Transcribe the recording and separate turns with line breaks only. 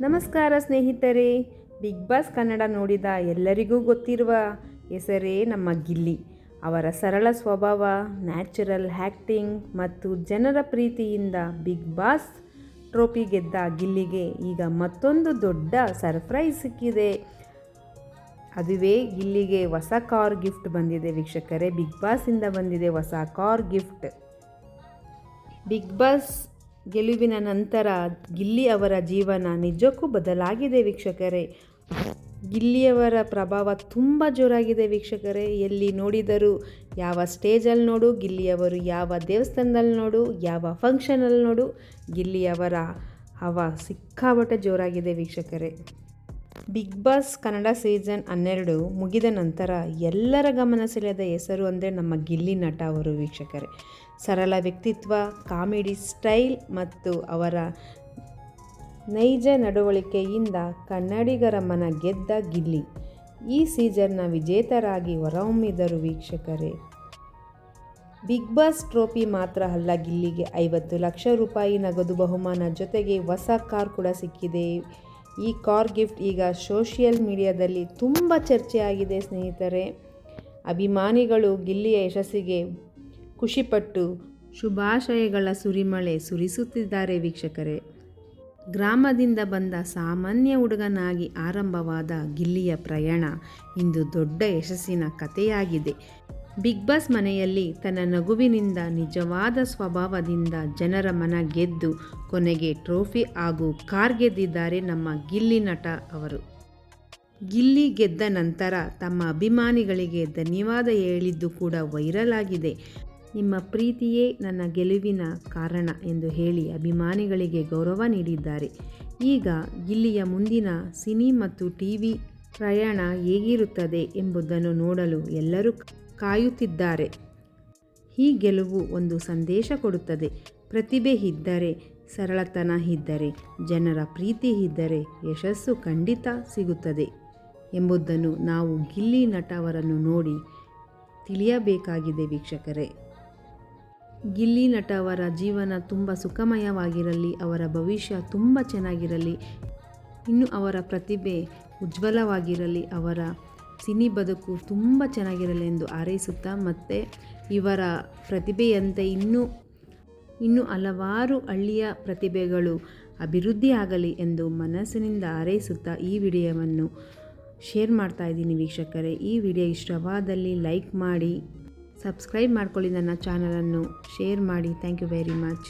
ನಮಸ್ಕಾರ ಸ್ನೇಹಿತರೆ, big boss Kannada ನೋಡಿದ ಎಲ್ಲರಿಗೂ ಗೊತ್ತಿರುವ ಹೆಸರೇ ನಮ್ಮ ಗಿಲ್ಲಿ. ಅವರ ಸರಳ ಸ್ವಭಾವ, ನ್ಯಾಚುರಲ್ ಆ್ಯಕ್ಟಿಂಗ್ ಮತ್ತು ಜನರ ಪ್ರೀತಿಯಿಂದ ಬಿಗ್ ಬಾಸ್ ಟ್ರೋಫಿ ಗೆದ್ದ ಗಿಲ್ಲಿಗೆ ಈಗ ಮತ್ತೊಂದು ದೊಡ್ಡ ಸರ್ಪ್ರೈಸ್ ಸಿಕ್ಕಿದೆ. ಅದುವೇ ಗಿಲ್ಲಿಗೆ ಹೊಸ ಕಾರ್ ಗಿಫ್ಟ್ ಬಂದಿದೆ ವೀಕ್ಷಕರೇ. ಬಿಗ್ ಬಾಸಿಂದ ಬಂದಿದೆ ಹೊಸ ಕಾರ್ ಗಿಫ್ಟ್. ಬಿಗ್ ಬಾಸ್ ಗೆಲುವಿನ ನಂತರ ಗಿಲ್ಲಿ ಅವರ ಜೀವನ ನಿಜಕ್ಕೂ ಬದಲಾಗಿದೆ ವೀಕ್ಷಕರೇ. ಗಿಲ್ಲಿಯವರ ಪ್ರಭಾವ ತುಂಬ ಜೋರಾಗಿದೆ ವೀಕ್ಷಕರೇ. ಎಲ್ಲಿ ನೋಡಿದರೂ ಯಾವ ಸ್ಟೇಜಲ್ಲಿ ನೋಡು, ಗಿಲ್ಲಿಯವರು ಯಾವ ದೇವಸ್ಥಾನದಲ್ಲಿ ನೋಡು, ಯಾವ ಫಂಕ್ಷನಲ್ಲಿ ನೋಡು, ಗಿಲ್ಲಿಯವರ ಹವ ಸಿಕ್ಕಾಬಟ್ಟೆ ಜೋರಾಗಿದೆ ವೀಕ್ಷಕರೇ. ಬಿಗ್ ಬಾಸ್ ಕನ್ನಡ ಸೀಸನ್ ಹನ್ನೆರಡು ಮುಗಿದ ನಂತರ ಎಲ್ಲರ ಗಮನ ಸೆಳೆದ ಹೆಸರು ಅಂದರೆ ನಮ್ಮ ಗಿಲ್ಲಿ ನಟ ಅವರು ವೀಕ್ಷಕರೇ. ಸರಳ ವ್ಯಕ್ತಿತ್ವ, ಕಾಮಿಡಿ ಸ್ಟೈಲ್ ಮತ್ತು ಅವರ ನೈಜ ನಡವಳಿಕೆಯಿಂದ ಕನ್ನಡಿಗರ ಮನ ಗೆದ್ದ ಗಿಲ್ಲಿ. ಈ ಸೀಸನ್ನ ವಿಜೇತರಾಗಿ ಹೊರಹೊಮ್ಮಿದರು ವೀಕ್ಷಕರೇ. ಬಿಗ್ ಬಾಸ್ ಟ್ರೋಫಿ ಮಾತ್ರ ಅಲ್ಲ, ಗಿಲ್ಲಿಗೆ ಐವತ್ತು ಲಕ್ಷ ರೂಪಾಯಿ ನಗದು ಬಹುಮಾನ ಜೊತೆಗೆ ಹೊಸ ಕಾರ್ ಕೂಡ ಸಿಕ್ಕಿದೆ. ಈ ಕಾರ್ ಗಿಫ್ಟ್ ಈಗ ಸೋಷಿಯಲ್ ಮೀಡಿಯಾದಲ್ಲಿ ತುಂಬ ಚರ್ಚೆಯಾಗಿದೆ ಸ್ನೇಹಿತರೆ. ಅಭಿಮಾನಿಗಳು ಗಿಲ್ಲಿಯ ಯಶಸ್ಸಿಗೆ ಖುಷಿಪಟ್ಟು ಶುಭಾಶಯಗಳ ಸುರಿಮಳೆ ಸುರಿಸುತ್ತಿದ್ದಾರೆ ವೀಕ್ಷಕರೇ. ಗ್ರಾಮದಿಂದ ಬಂದ ಸಾಮಾನ್ಯ ಹುಡುಗನಾಗಿ ಆರಂಭವಾದ ಗಿಲ್ಲಿಯ ಪ್ರಯಾಣ ಇಂದು ದೊಡ್ಡ ಯಶಸ್ಸಿನ ಕಥೆಯಾಗಿದೆ. ಬಿಗ್ ಬಾಸ್ ಮನೆಯಲ್ಲಿ ತನ್ನ ನಗುವಿನಿಂದ ನಿಜವಾದ ಸ್ವಭಾವದಿಂದ ಜನರ ಮನ ಗೆದ್ದು ಕೊನೆಗೆ ಟ್ರೋಫಿ ಹಾಗೂ ಕಾರ್ ಗೆದ್ದಿದ್ದಾರೆ ನಮ್ಮ ಗಿಲ್ಲಿ ನಟ ಅವರು. ಗಿಲ್ಲಿ ಗೆದ್ದ ನಂತರ ತಮ್ಮ ಅಭಿಮಾನಿಗಳಿಗೆ ಧನ್ಯವಾದ ಹೇಳಿದ್ದು ಕೂಡ ವೈರಲ್ ಆಗಿದೆ. ನಿಮ್ಮ ಪ್ರೀತಿಯೇ ನನ್ನ ಗೆಲುವಿನ ಕಾರಣ ಎಂದು ಹೇಳಿ ಅಭಿಮಾನಿಗಳಿಗೆ ಗೌರವ ನೀಡಿದ್ದಾರೆ. ಈಗ ಗಿಲ್ಲಿಯ ಮುಂದಿನ ಸಿನಿ ಮತ್ತು ಟಿವಿ ಪ್ರಯಾಣ ಹೇಗಿರುತ್ತದೆ ಎಂಬುದನ್ನು ನೋಡಲು ಎಲ್ಲರೂ ಕಾಯುತ್ತಿದ್ದಾರೆ. ಈ ಗೆಲುವು ಒಂದು ಸಂದೇಶ ಕೊಡುತ್ತದೆ. ಪ್ರತಿಭೆ ಇದ್ದರೆ, ಸರಳತನ ಇದ್ದರೆ, ಜನರ ಪ್ರೀತಿ ಇದ್ದರೆ ಯಶಸ್ಸು ಖಂಡಿತ ಸಿಗುತ್ತದೆ ಎಂಬುದನ್ನು ನಾವು ಗಿಲ್ಲಿ ನಟ ಅವರನ್ನು ನೋಡಿ ತಿಳಿಯಬೇಕಾಗಿದೆ ವೀಕ್ಷಕರೇ. ಗಿಲ್ಲಿ ನಟ ಅವರ ಜೀವನ ತುಂಬ ಸುಖಮಯವಾಗಿರಲಿ, ಅವರ ಭವಿಷ್ಯ ತುಂಬ ಚೆನ್ನಾಗಿರಲಿ, ಇನ್ನು ಅವರ ಪ್ರತಿಭೆ ಉಜ್ವಲವಾಗಿರಲಿ, ಅವರ ಸಿನಿ ಬದುಕು ತುಂಬ ಚೆನ್ನಾಗಿರಲಿ ಎಂದು ಹಾರೈಸುತ್ತಾ ಮತ್ತು ಇವರ ಪ್ರತಿಭೆಯಂತೆ ಇನ್ನೂ ಇನ್ನೂ ಹಲವಾರು ಹಳ್ಳಿಯ ಪ್ರತಿಭೆಗಳು ಅಭಿವೃದ್ಧಿ ಆಗಲಿ ಎಂದು ಮನಸ್ಸಿನಿಂದ ಹಾರೈಸುತ್ತಾ ಈ ವಿಡಿಯೋವನ್ನು ಶೇರ್ ಮಾಡ್ತಾ ಇದ್ದೀನಿ ವೀಕ್ಷಕರೇ. ಈ ವಿಡಿಯೋ ಇಷ್ಟವಾದಲ್ಲಿ ಲೈಕ್ ಮಾಡಿ, ಸಬ್ಸ್ಕ್ರೈಬ್ ಮಾಡ್ಕೊಳ್ಳಿ ನನ್ನ ಚಾನಲನ್ನು, ಶೇರ್ ಮಾಡಿ. Thank you very much.